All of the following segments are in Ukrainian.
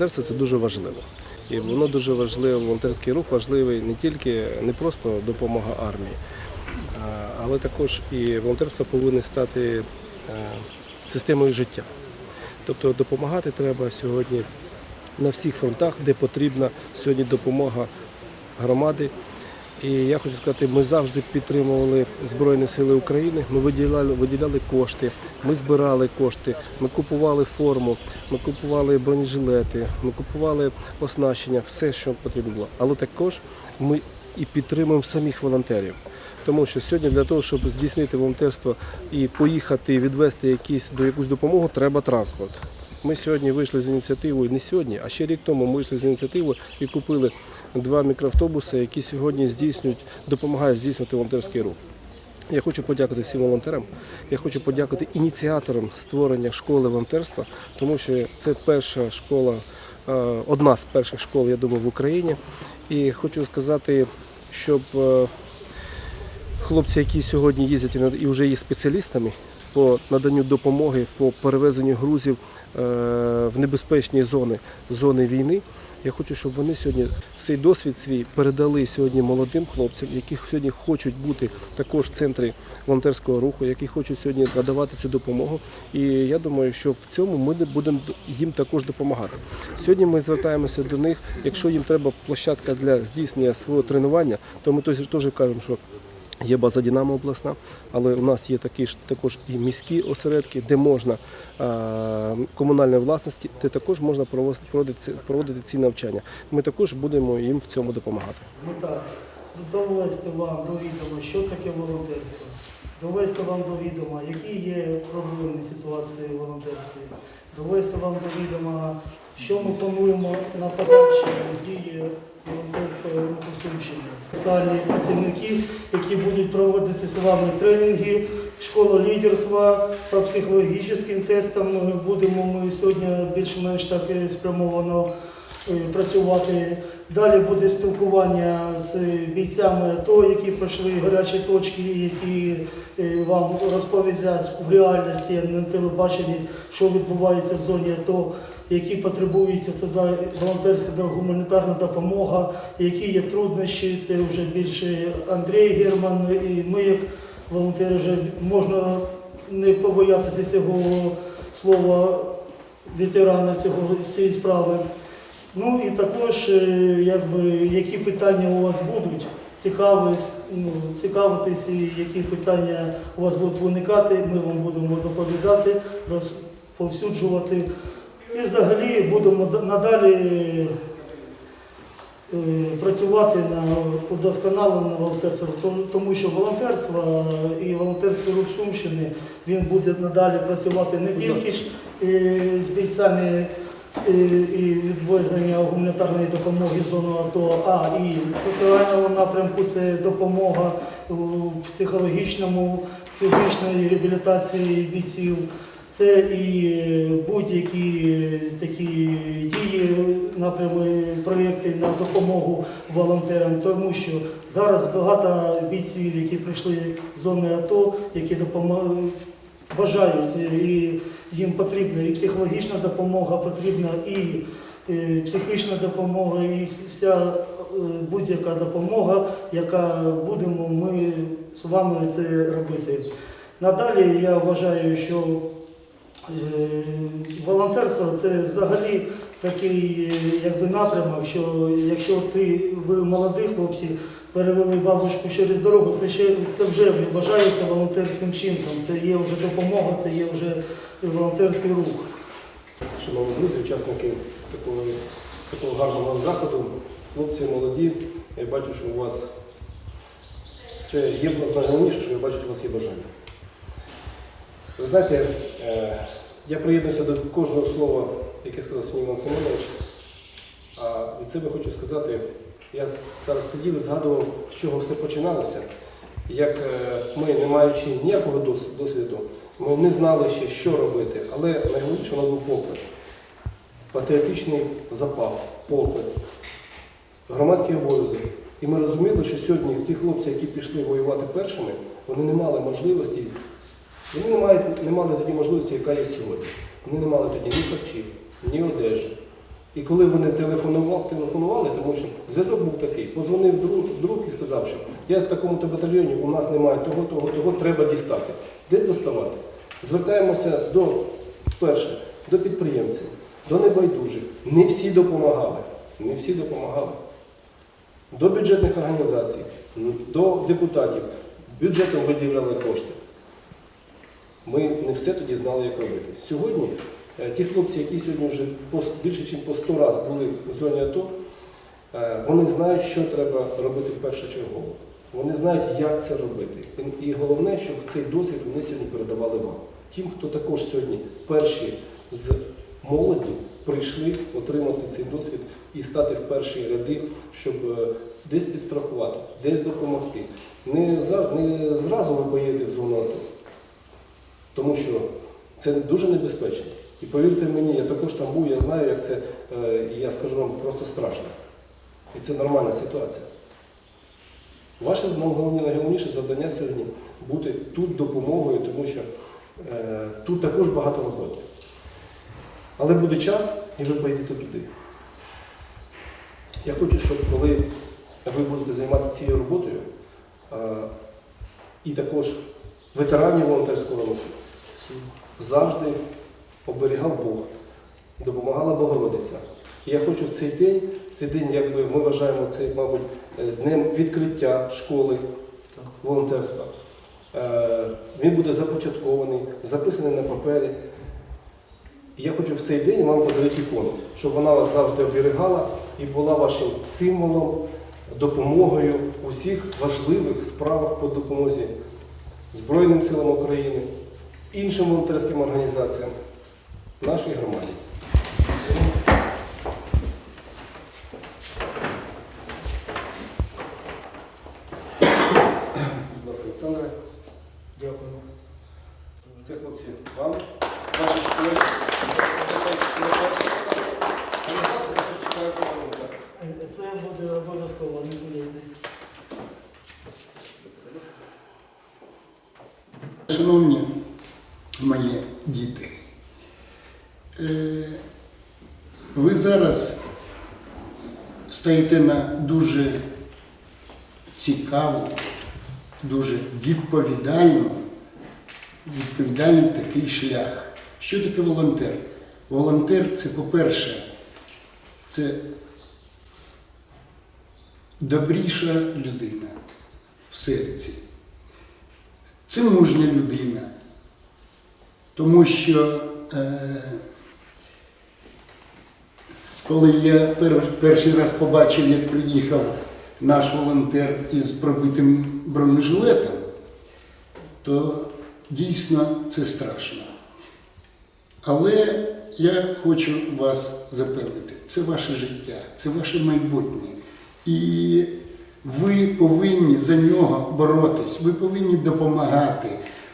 волонтерство це дуже важливо. І воно дуже важливо, волонтерський рух важливий не тільки не просто допомога армії, але також і волонтерство повинно стати е, системою життя. Тобто допомагати треба сьогодні на всіх фронтах, де потрібна сьогодні допомога громади. І я хочу сказати, ми завжди підтримували Збройні Сили України. Ми виділяли, виділяли кошти, ми збирали кошти, ми купували форму, ми купували бронежилети, ми купували оснащення, все, що потрібно було. Але також ми і підтримуємо самих волонтерів. Тому що сьогодні для того, щоб здійснити волонтерство і поїхати відвести якісь до якусь допомогу, треба транспорт. Ми сьогодні вийшли з ініціативою, не сьогодні, а ще рік тому ми вийшли з ініціативою і купили два мікроавтобуси, які сьогодні здійснюють, допомагають здійснювати волонтерський рух. Я хочу подякувати всім волонтерам. Я хочу подякувати ініціаторам створення школи волонтерства, тому що це перша школа, е, одна з перших школ, я думаю, в Україні. І хочу сказати, щоб е, хлопці, які сьогодні їздять і вже є спеціалістами по наданню допомоги, по перевезенню грузів е, в небезпечні зони, зони війни. Я хочу, щоб вони сьогодні цей досвід свій передали сьогодні молодим хлопцям, які сьогодні хочуть бути також в центрі волонтерського руху, які хочуть сьогодні надавати цю допомогу. І я думаю, що в цьому ми будемо їм також допомагати. Сьогодні ми звертаємося до них. Якщо їм треба площадка для здійснення свого тренування, то ми теж кажемо, що Є база Динамо обласна, але у нас є такі ж також і міські осередки, де можна е, комунальної власності, де також можна проводити, проводити, ці- навчання. Ми також будемо їм в цьому допомагати. Мета довести вам до відома, що таке волонтерство, довести вам до відома, які є проблемні ситуації в волонтерстві, довести вам до відома, що ми плануємо на подальші дії волонтерського руху Сумщини. Соціальні працівники, які будуть проводити з вами тренінги, школа лідерства по психологічним тестам. Будемо ми сьогодні більш-менш так спрямовано е, працювати. Далі буде спілкування з бійцями АТО, які пройшли гарячі точки, які е, вам розповідають в реальності на телебаченні, що відбувається в зоні АТО, які потребуються туди волонтерська та гуманітарна допомога, які є труднощі. Це вже більше Андрій Герман і ми, як волонтери, вже можна не побоятися цього слова ветерана цього цієї справи. Ну і також, е, якби, які питання у вас будуть, ну, цікавитись, які питання у вас будуть виникати, ми вам будемо доповідати, розповсюджувати. І взагалі будемо надалі е, працювати на удосконаленому волонтерстві, тому- що волонтерство і волонтерський рух Сумщини він буде надалі працювати не тільки е, з бійцями е, і відвезення гуманітарної допомоги зону АТО, а і в соціальному напрямку це допомога у психологічному, фізичної реабілітації бійців. Це і будь-які такі дії, напрями, проєкти на допомогу волонтерам, тому що зараз багато бійців, які прийшли з зони АТО, які допомагають, бажають, е, і їм потрібна і психологічна допомога, потрібна і е, психічна допомога, і вся е, будь-яка допомога, яка будемо ми з вами це робити. Надалі я вважаю, що Волонтерство це взагалі такий якби напрямок, що якщо ти ви молоді хлопці перевели бабушку через дорогу, це ще це вже вважається волонтерським чинком. Це є вже допомога, це є вже волонтерський рух. Шановні друзі, учасники такого, такого гарного заходу, хлопці молоді, я бачу, що у вас все є найголовніше, що я бачу, що у вас є бажання. Ви знаєте, е, я приєднуюся до кожного слова, яке сказав Іван Семенович. А від себе хочу сказати, я зараз сидів і згадував, з чого все починалося. Як е, ми, не маючи ніякого досвіду, ми не знали ще, що робити, але найголовніше у нас був поклик. Патріотичний запал, поклик, громадський обов'язок. І ми розуміли, що сьогодні ті хлопці, які пішли воювати першими, вони не мали можливості, вони не, мають, не мали тоді можливості, яка є сьогодні. Вони не мали тоді ні харчів, ні одежі, І коли вони телефонували, телефонували, тому що зв'язок був такий, позвонив друг, друг і сказав, що я в такому-то батальйоні, у нас немає того, того, того, треба дістати. Де доставати? Звертаємося до перше, до підприємців, до небайдужих. Не всі допомагали. Не всі допомагали. До бюджетних організацій, до депутатів. Бюджетом виділяли кошти. Ми не все тоді знали, як робити. Сьогодні ті хлопці, які сьогодні вже більше, ніж по 100 разів були в зоні АТО, е, вони знають, що треба робити першочергово. Вони знають, як це робити. І- І головне, щоб цей досвід вони сьогодні передавали вам. Тим, хто також сьогодні перші з молоді прийшли отримати цей досвід і стати в перші ряди, щоб е, десь підстрахувати, десь допомогти. Не, за- не зразу ви поїдете в зону АТО, тому що це дуже небезпечно. І повірте мені, я також там був, я знаю, як це, е, і я скажу вам, просто страшно. І це нормальна ситуація. Ваше найголовніше завдання сьогодні бути тут допомогою, тому що е, тут також багато роботи. Але буде час, і ви поїдете туди. Я хочу, щоб коли ви будете займатися цією роботою, е, і також ветеранів волонтерського руху завжди оберігав Бог, допомагала Богородиця. І я хочу в цей день, в цей день, якби ми вважаємо це, мабуть, е, днем відкриття школи волонтерства. Е, Він буде започаткований, записаний на папері. І я хочу в цей день вам подарити ікону, щоб вона вас завжди оберігала і була вашим символом, допомогою у всіх важливих справах по допомозі Збройним силам України, іншим волонтерським організаціям, нашій громаді. Будь ласка, Олександре. Дякую. Це хлопці вам, вашій школі. Е, Це буде обов'язково, не хвилюйтесь. Шановні мої діти, е, ви зараз стаєте на дуже цікаву, дуже відповідальну, відповідальний такий шлях. Що таке волонтер? Волонтер це, по-перше, це добріша людина в серці. Це мужня людина, тому що е, коли я перший раз побачив, як приїхав наш волонтер із пробитим бронежилетом, то дійсно це страшно. Але я хочу вас запевнити, це ваше життя, це ваше майбутнє. І ви повинні за нього боротись, ви повинні допомагати.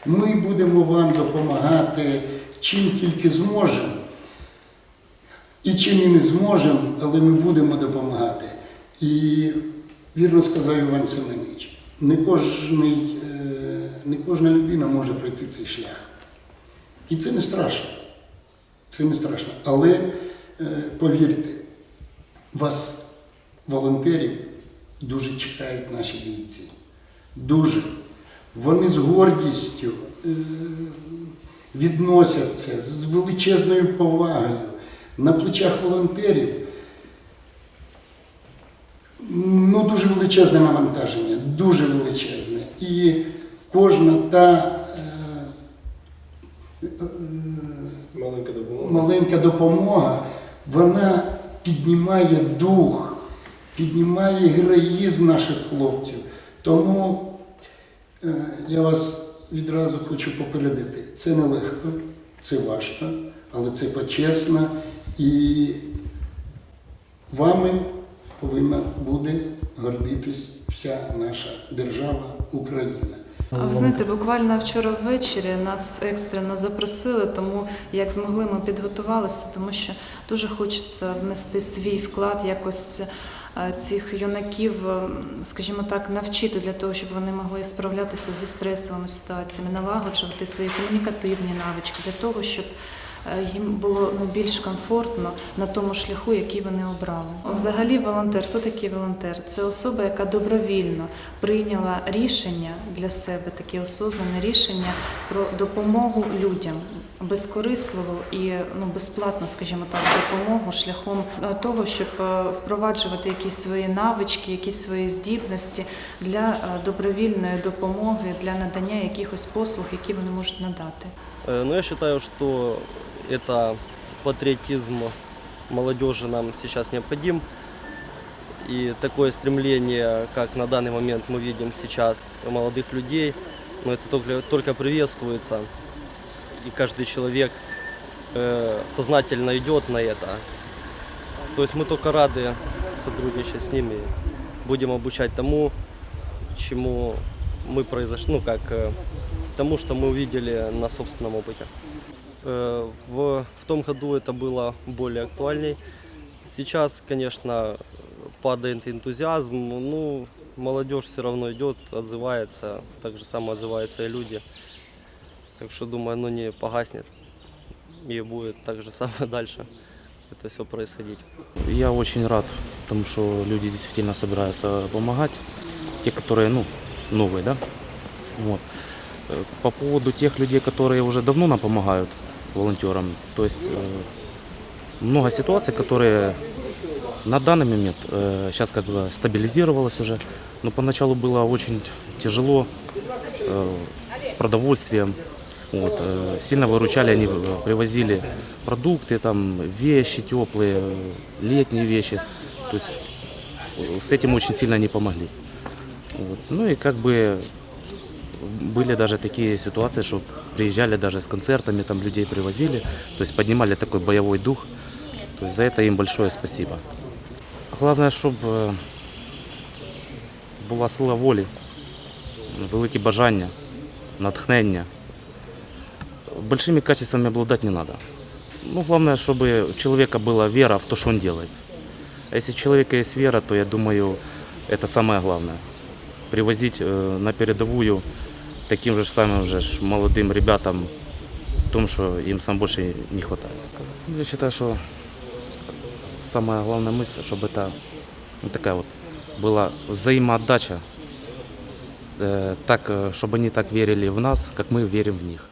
Ми будемо вам допомагати чим тільки зможемо. І чим і не зможемо, але ми будемо допомагати. І вірно сказав Іван Семенович, не, е, не кожна людина може пройти цей шлях. І це не страшно. Це не страшно. Але е, повірте, вас, волонтерів, дуже чекають наші бійці. Дуже. Вони з гордістю е, відносяться з величезною повагою. На плечах волонтерів ну, дуже величезне навантаження, дуже величезне. І кожна та е, е, Маленька допомога. маленька допомога, вона піднімає дух, піднімає героїзм наших хлопців. Тому е, я вас відразу хочу попередити, це нелегко, це важко, але це почесно і вами повинна буде гордитись вся наша держава Україна. А ви знаєте, буквально вчора ввечері нас екстрено запросили, тому як змогли, ми підготувалися, тому що дуже хочеться внести свій вклад, якось е, цих юнаків, е, скажімо так, навчити для того, щоб вони могли справлятися зі стресовими ситуаціями, налагоджувати свої комунікативні навички для того, щоб їм було ну, більш комфортно на тому шляху, який вони обрали. Взагалі, волонтер, хто такий волонтер? Це особа, яка добровільно прийняла рішення для себе, таке осознане рішення про допомогу людям Безкорисливу і ну безплатно, скажімо так, допомогу шляхом е, того, щоб е, впроваджувати якісь свої навички, якісь свої здібності для е, добровільної допомоги, для надання якихось послуг, які вони можуть надати. Э, Но я считаю, что это патриотизм молодежи нам сейчас необходим. И такое стремление, как на данный момент мы видим сейчас у молодых людей, но это только, только приветствуется. И каждый человек э, сознательно идет на это. То есть мы только рады сотрудничать с ними. Будем обучать тому, чему мы произошли, ну как э, тому, что мы увидели на собственном опыте. Э, В, в том году это было более актуальней. Сейчас, конечно, падает энтузиазм, ну, молодежь все равно идет, отзывается, так же само отзываются и люди. Так что, думаю, оно не погаснет и будет так же самое дальше это все происходить. Я очень рад тому, что люди действительно собираются помогать. Те, которые, ну, новые, да? Вот. Э, По поводу тех людей, которые уже давно нам помогают, волонтерам, то есть э, много ситуаций, которые на данный момент э, сейчас как бы стабилизировалось уже, но поначалу было очень тяжело э, с продовольствием. Вот, э, сильно выручали, они э, привозили продукты, там, вещи теплые, летние вещи. То есть э, с этим очень сильно не помогли. Вот. Ну и как бы были даже такие ситуации, что приезжали даже с концертами, там людей привозили, то есть поднимали такой боевой дух. То есть за это им большое спасибо. Главное, чтобы була сила волі, велике бажання, натхнення. Большими качествами обладать не надо. Ну, главное, чтобы у человека была вера в то, что он делает. А если у человека есть вера, то я думаю, это самое главное. Привозить э, на передовую таким же самым же молодым ребятам том, что им сам больше не хватает. Я считаю, что самая главная мысль, чтобы это ну, такая вот была взаимоотдача, э, так, э, чтобы они так верили в нас, как мы верим в них.